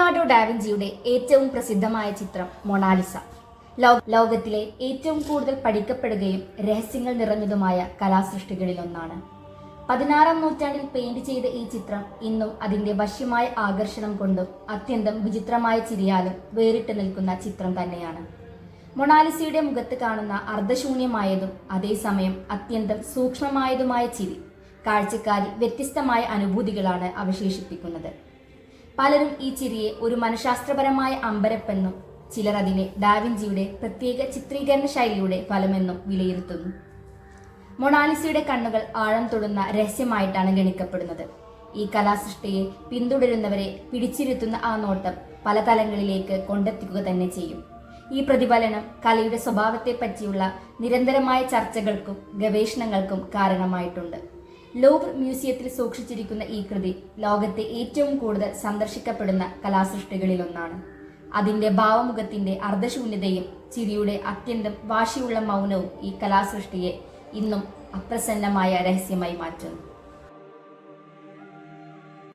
Leonardo ഡാവിഞ്ചിയുടെ ഏറ്റവും പ്രസിദ്ധമായ ചിത്രം മൊണാലിസ. ലോകത്തിലെ ഏറ്റവും കൂടുതൽ പഠിക്കപ്പെടുകയും രഹസ്യങ്ങൾ നിറഞ്ഞതുമായ കലാസൃഷ്ടികളിൽ കലാസൃഷ്ടികളിലൊന്നാണ്. പതിനാറാം നൂറ്റാണ്ടിൽ പെയിന്റ് ചെയ്ത ഈ ചിത്രം ഇന്നും അതിന്റെ വശ്യമായ ആകർഷണം കൊണ്ടും അത്യന്തം വിചിത്രമായ ചിരിയാലും വേറിട്ട് നിൽക്കുന്ന ചിത്രം തന്നെയാണ്. മൊണാലിസയുടെ മുഖത്ത് കാണുന്ന അർദ്ധശൂന്യമായതും അതേസമയം അത്യന്തം സൂക്ഷ്മമായതുമായ ചിരി കാഴ്ചക്കാരിൽ വ്യത്യസ്തമായ അനുഭൂതികളാണ് അവശേഷിപ്പിക്കുന്നത്. പലരും ഈ ചിരിയെ ഒരു മനഃശാസ്ത്രപരമായ അമ്പരപ്പെന്നും ചിലർ അതിനെ ഡാവിഞ്ചിയുടെ പ്രത്യേക ചിത്രീകരണ ശൈലിയുടെ ഫലമെന്നും വിലയിരുത്തുന്നു. മൊണാലിസയുടെ കണ്ണുകൾ ആഴം തൊടുന്ന രഹസ്യമായിട്ടാണ് ഗണിക്കപ്പെടുന്നത്. ഈ കലാസൃഷ്ടിയെ പിന്തുടരുന്നവരെ പിടിച്ചിരുത്തുന്ന ആ നോട്ടം പല തലങ്ങളിലേക്ക് കൊണ്ടെത്തിക്കുക തന്നെ ചെയ്യും. ഈ പ്രതിഫലനം കലയുടെ സ്വഭാവത്തെ പറ്റിയുള്ള നിരന്തരമായ ചർച്ചകൾക്കും ഗവേഷണങ്ങൾക്കും കാരണമായിട്ടുണ്ട്. ലോവർ മ്യൂസിയത്തിൽ സൂക്ഷിച്ചിരിക്കുന്ന ഈ കൃതി ലോകത്തെ ഏറ്റവും കൂടുതൽ സന്ദർശിക്കപ്പെടുന്ന കലാസൃഷ്ടികളിലൊന്നാണ്. അതിന്റെ ഭാവമുഖത്തിന്റെ അർദ്ധശൂന്യതയും ചിരിയുടെ അത്യന്തം വാശിയുള്ള മൗനവും ഈ കലാസൃഷ്ടിയെ ഇന്നും അപ്രസന്നമായ രഹസ്യമായി മാറ്റുന്നു.